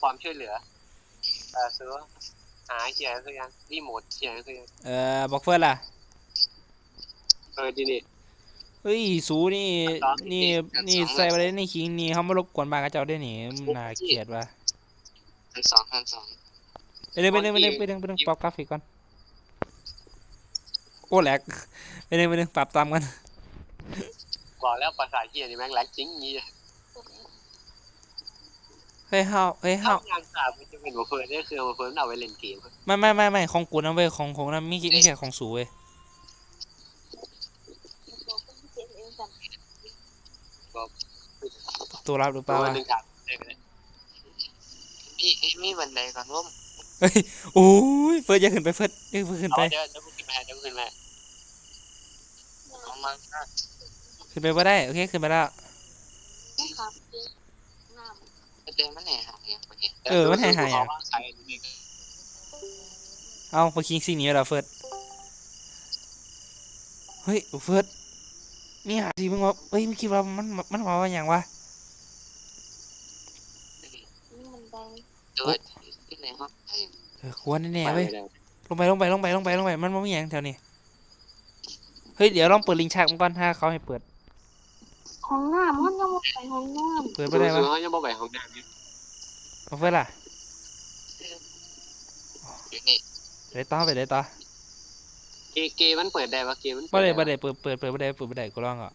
ความช่วยเหลือเออซื้อหาเขียนคือยังรีโมทเขียนคือยังเออบอกเฟิร์นล่ะเออดีนี่เฮ้ยสูนี่ตอนนี่นี้นี่ใส่ไปเลยนี่คิงนี่เขามารบกวนบ้านกระเจ้าได้หนิน่าเกลียดว่ะพันสองพันสองไปเรื่องไปเรื่องไปเรื่องไปเรื่องไปเรื่องปรับกราฟิกก่อนโอ้แหลกไปเรื่องไปเรื่องปรับตามกันบอกแล้วภาษาเขียนนี่แม่งแหลกจริงงี้ เฮ้ยเฮาเฮ้ยถ้าเฮางานสามมันจะเป็นหัวเฟิร์นนี่คือหัวเฟิร์นเอาไว้เล่นเกมไม่ไม่ไม่ไม่ของกูนะเว้ยของของนะมีมีแค่ของสูเว้ยตัวรับหรือเปตัล่าววะหนึ่งครับมีมีบันไดก่อนร่มเฮ้ยโอ้ยเฟิร์สอย่าขึ้นไปเฟิร์สอย่าเพิ่งขึ้นเอาไปเดี๋ยวเดี๋ยวมึงขึ้นมาเดี๋ยวมึงขึ้นมาเอามาขึ้นไปว่าได้โอเคขึ้นไปแล้ว เดินมันแหน่หาเนี่ยโอเคเออมันหายหายขออะว่าใครนี่เอาไปคิงสิ่งนี้เหราเฟิร์สเฮ้ยเฟิร์สนี่หาทีมึงว่าเฮ้ยมึงคิดว่ามันมันมาว่าอย่างวะตัวที่ไหนห้องเออควรแน่ไปๆเว้ยเลยลงไปลงไปลงไปลงไปลงไปมันไม่มีอย่างแถวนี้เฮ้ยเดี๋ยวลองเปิดลิงก์แชักมันก่อนถ้าเขาให้เปิด ห้องน้ำมันยังบ่ไปห้องน้เปิดดูไม่ได้ดูวะเขายังบ่ไปห้องน้ำอยู่เอาเฟิร์สล่ะอยู่นี่ไปต่อไปเลยต่อเกเกมันเปิดได้ปะเกมันบ่ได้บ่ได้เปิดเปิดเปิดบ่ได้เปิดบ่ได้กูลองอะ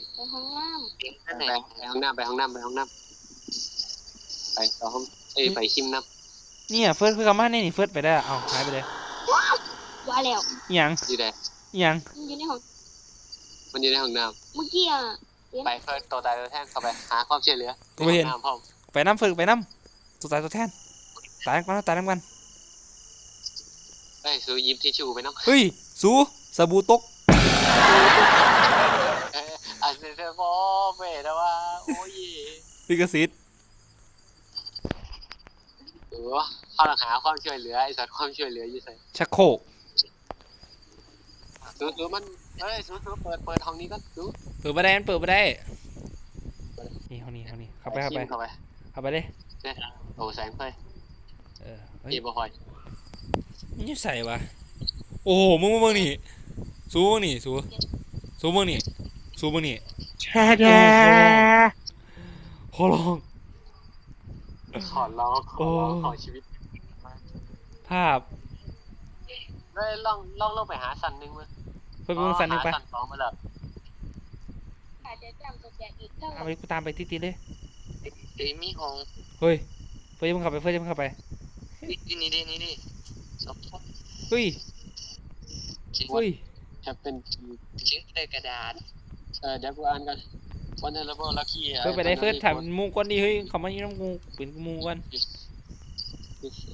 ำไปห้องน้เองนั่นไปไหนไปห้องน้ำไปห้องน้ำไปห้องน้ำไปต่อห้องเอ้ยไปคิมน้เนี่ยเฟิร์สคือคำว่านี่นี่เฟิร์สไปได้เอาหายไปเลยำว่าแล้วอิหยังำอยู่ไหนอิหยังมันอยู่ในห้องมันอยู่ในห้องน้เมื่อกี้อะำ ไปเฟิร์สตัวตายตัวแทนเข้าไปหาความช่วยเหลือกูไม่เห็น ห้องำพ่อมไปน้ำเฟิร์สไปน้ำตัวตายตัวแทนตายกันตายกันเอ้ยซื้อยิบทิชชู่ไปน้ำเฮ้ยสูสบู่ตกเอ้ยอันเซนเซอร์โมเมนะว่าโอ้ยลิขสิทธิ์หรือว่าเข้าหาความช่วยเหลือไอ้สัตว์ความช่วยเหลืออยู่ใส่ชักโครกซื้อซื้อมัน เอ้ยซื้อซื้อเปิดเปิดห้องนี้ก็ซื้อเปิดบ่ได้มันเปิดบ่ได้นี่ห้องนี้ห้องนี้เข้าไปเข้าไปเข้าไปเข้าไปเลยเนี่ยโอ้แสงไฟเออเฮ้ยเอีบ่คอยมันจะใส่วะโอ้โหมึงมึงมึงนี่สูมึงนี่สูสูมึงนี่สูมึงนี่แช่แช่ขอร้องขอร้องขอร้องโอ้ขอชีวิต ภาพเฮ้ยลองลองลองไปหาสันหนึ่งมั้ย เพิ่มเพิ่มสันหนึ่งไปหาสันสองมาแล้วอาจจะจำตัวแกอีกเท่าตามไปกูตามไปติดๆเลยเอ้ยมีห้องเฮ้ยเฟิร์สอย่าเพิ่งเข้าไปเฟิร์สอย่าเพิ่งเข้าไปนี่นี่ดินี่ดิสองคนเฮ้ยชิ้นเฮ้ยแคปเป็นชิ้นได้กระดาษเออเดี๋ยวกูอ่านกันวันเทเลเบิลลัคกี้เฟิร์สไปได้เฟิร์สถามหมูก่อนดิเฮ้ยเขามาอยู่น้ำกูเป็นหมูก่อน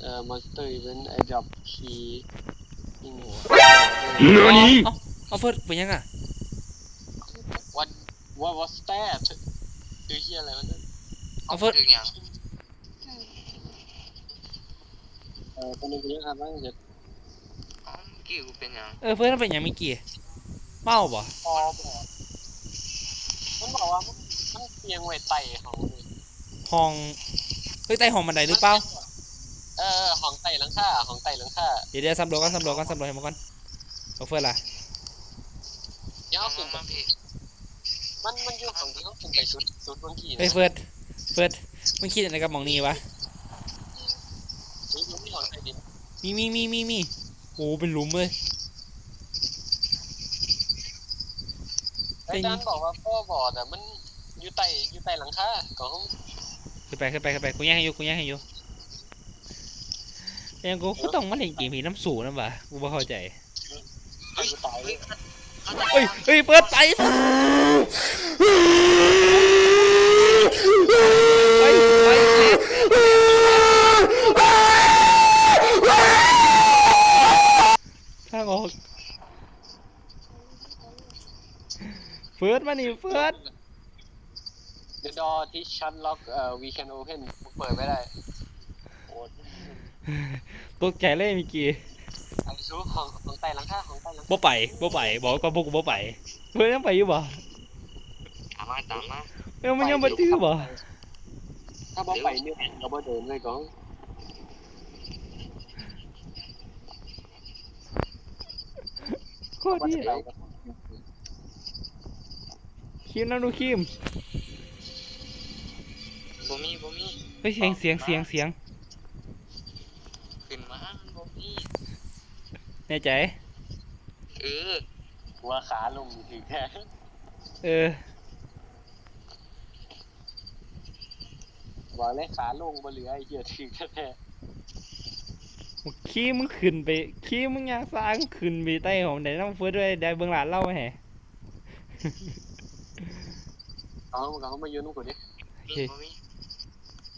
เอ่อมอนสเตอร์อีเวนต์ไอดรอปคีย์อิงเอา เอาเอาเฟิร์สเป็นยังอะวันว่าว่าสเตทคือเฮียอะไรวะเนี่ยเอาเฟิร์สถึงอย่างเออคนนึงกูยังอ่านบ้างเดี๋ยวอ๋อกิ้วเป็นอย่างเออเฟิร์สมันเป็นยังเมื่อกี้เมาบ่พอบอกมันบอกว่ามันมันเตียงไว้ไต่ของ ห้องเฮ้ยใต้ห้องบันไดหรือเปล่าเออของไต่หลังคาของไต่หลังคาเดี๋ยวเดี๋ยวสำรวจก่อนสำรวจก่อนสำรวจให้มาก่อนเอาเฟิร์สล่ะ ย่อเอาขึ้นมาพี่มันมันอยู่ของที่เขาขึ้นไปชุดชุดบนขี่เฮ้ยเฟิร์สเฟิร์สมึงคิดอะไรกับหมองนี้วะชุดบนที่ของไต่ดินมีมีมีมีมีโอ้เป็นหลุมเลยอาจารย์บอกว่าพ่อบอดอะมันอยู่ไต่อยู่ไต่หลังคาของขึ้นไปขึ้นไปขึ้นไปกูแย่งให้อยู่กูแย่งให้อยู่ยังกูก็ต้องมาเล่นเกมผีน้ำสูนะบ่ะกูไม่เข้าใจไต่อยู่ไต่เลย เฮ้ยเฮ้ยเปิดไปไปไปทางออกเฟิร์สมานี่เฟิร์สเดอะดอที่ชั้นล็อกเอ่อ we can open เปิดไม่ได้โอ้ตกใจเลยเมื่อกี้ ไอ้ซูของของไต่หลังคาของไต่หลังคาบ่ไปบ่ไปบอกก่อนพวกกูบ่ไปเฟิร์สยังไปอยู่บ่ตามมาตามมาเอ้ามันยังบ่ตื้อบ่ถ้าบ่ไปเนี่ยก็บ่เดินเลยก้องโคตรดีไปคิมน้ำดูคิมบ่มีบ่มีเฮ้ยเสียงเสียงเสียงเสียง ขึ้นมาบ่มี แน่ใจ เออหัวขาลงถึงแท้เออ บอกเลยขาลงบ่เหลือไอ้เหี้ยถึงแท้คิมมึงขึ้นไปคิมมึงอยากสร้างขึ้นไปใต้หอมได้น้ำเฟิร์สด้วยได้เบื้องหลังเล่าไงเอามันก็เขามายืนตรงกูดิโอมีเคบ่มี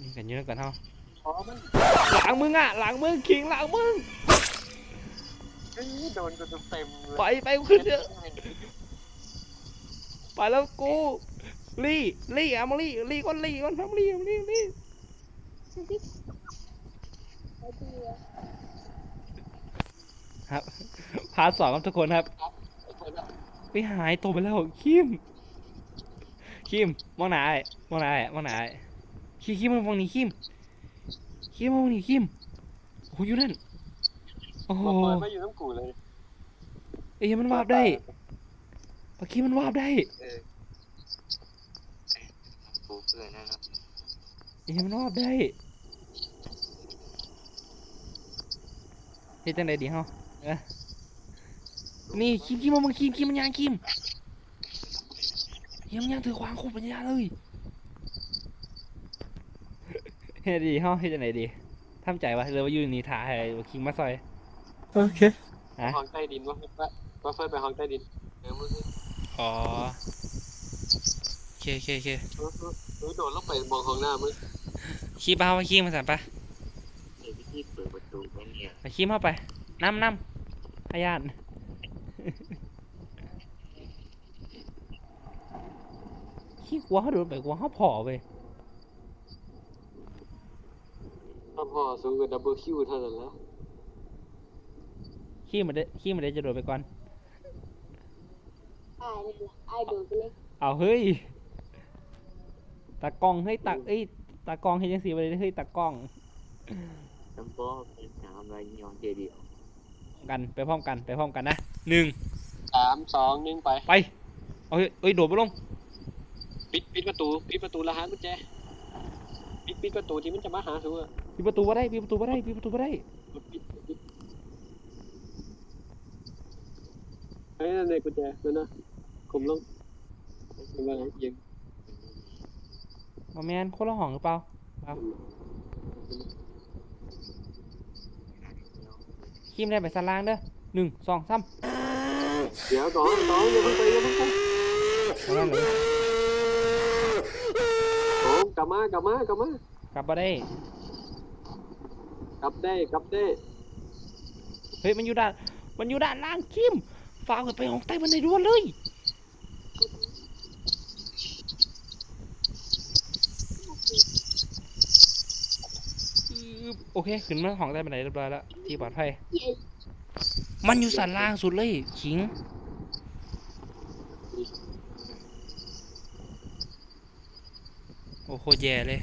นี่กันเยอะกันเท่าเพราะมันหลังมึงอะหลังมึงคิงหลังมึงเฮ้ย โดนกูเต็มๆเลยไปไปขึ้นเถอะไปแล้วกูลี่ลี่อะมาลี่ลี่ก่อนลี่ก่อนทำลี่ลี่ลี่ครับพาร์ทสองครับทุกคนครับไปหายตัวไปแล้วคิมคิมมองหนาไอ้มองหนาไอ้มองหนาไอ้คิมคิมมองนี่คิมคิมมองนี่คิมโอ้ยอยู่นั่น โอ้โหมาเปิดมาอยู่น้ำกูเลยเอ้ยมันวาบได้ปะคิมมันวาบได้กูเพื่อนนั่นเนาะเอ้ยมันวาบได้เฮ็ดจังไดดีเฮาเอ้อนี่คิมคิมมามึงคิมคิมมันยางคิมเฮ้ยมันยางถือขวางโคตรปัญญาเลยเฮ็ดดีเฮาเฮ็ดจังไดดีทำใจวะหรือว่าอยู่นี่ถ่าให้ว่าคิงมาซอย โอเคฮะห้องใต้ดินว่าว่าว่าเฟิร์สไปห้องใต้ดินเออมึงอ๋อโอเคโอเคโอเคเออเออเออโดดลงไปมองห้องหน้ามึงขี้เบาไปขี้มาสั่นปะเดี๋ยวพี่เปิดประตูไปเนี่ยไปขี้เข้าไปน้ำน้ำพยานขี้กลัวเขาโดนไปกลัวเขาผอไปถ้าพ่อสู้กับดับเบิลคิวเท่านั้นแล้ว ขี้มันได้ขี้มันได้จะโดดไปก่อนไอ้นี่แหละไอ้โดนไปเลยเอาเฮ้ยตากล้องเฮ้ยตาเอ้ยตากล้องเฮ้ยยังสีไปเลยเฮ้ยตากล้องจำบ่เป็นสามรายยองเดียวกันไปพร้อมกันไปพร้อมกันนะหนึ่งสามสองหนึ่งไปไปเอาเฮ้ยเอ้ยโดดไปลงปิดปิดประตูปิดประตูแล้วหากุญแจปิดปิดประตูที่มันจะมาหาสู้อะปิดประตูมาได้ปิดประตูมาได้ปิดประตูมาได้ปิด ปิดปิดเฮ้ยนั่นเลยกุญแจนั่นนะกลมลงเป็นอะไรยิงมาแมนคนละห้องหรือเปล่าเปล่าขี้มนได้ไปสันล่างเด้อหนึ่งสองสามเดี๋ยวก่อนก่อนอย่าเพิ่งไปอย่าเพิ่งไปเอานั่นเลยโอ้กลับมากลับมากลับมากลับมาได้ กลับได้กลับได้ เฮ้ยมันอยู่ด้าน มันอยู่ด้านล่างคิม ฝากไปห้องใต้บันไดด่วนเลยอือโอเค ขึ้นมาห้องใต้บันไดเรียบร้อยแล้วที่ปลอดภัยเย้มันอยู่สันล่างสุดเลยขิงโอ้โหแย่เลย